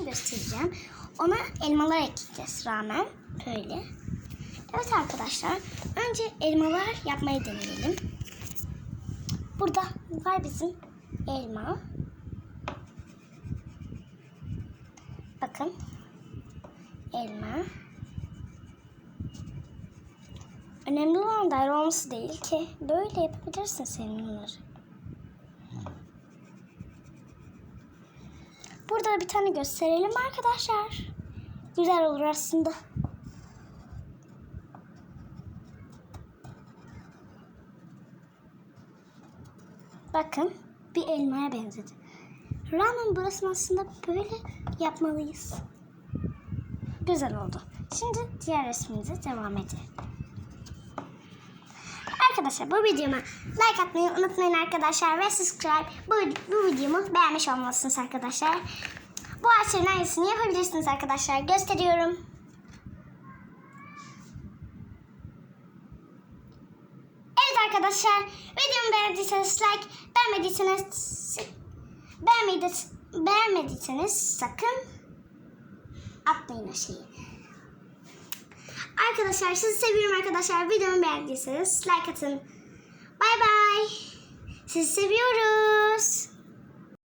göstereceğim. Ona elmalar ekleyeceğiz ramen. Böyle. Evet arkadaşlar. Önce elmalar yapmayı deneyelim. Burada var bizim elma. Bakın. Elma. Önemli olan da ayrı olması değil ki. Böyle yapabilirsin senin Burada da bir tane gösterelim arkadaşlar. Güzel olur aslında. Bakın bir elmaya benzedi. Ramen burasını aslında böyle yapmalıyız. Güzel oldu. Şimdi diğer resmimize devam edelim. Arkadaşlar bu videoma like atmayı unutmayın arkadaşlar ve subscribe bu, bu videomu beğenmiş olmalısınız arkadaşlar. Bu ağaçların aynısını yapabilirsiniz arkadaşlar. Gösteriyorum. Evet arkadaşlar videomu beğendiyseniz like beğenmediyseniz beğenmedi, beğenmediyseniz sakın atmayın o. Arkadaşlar sizi seviyorum arkadaşlar. Videomu beğendiyseniz like atın. Bay bay. Sizi seviyoruz.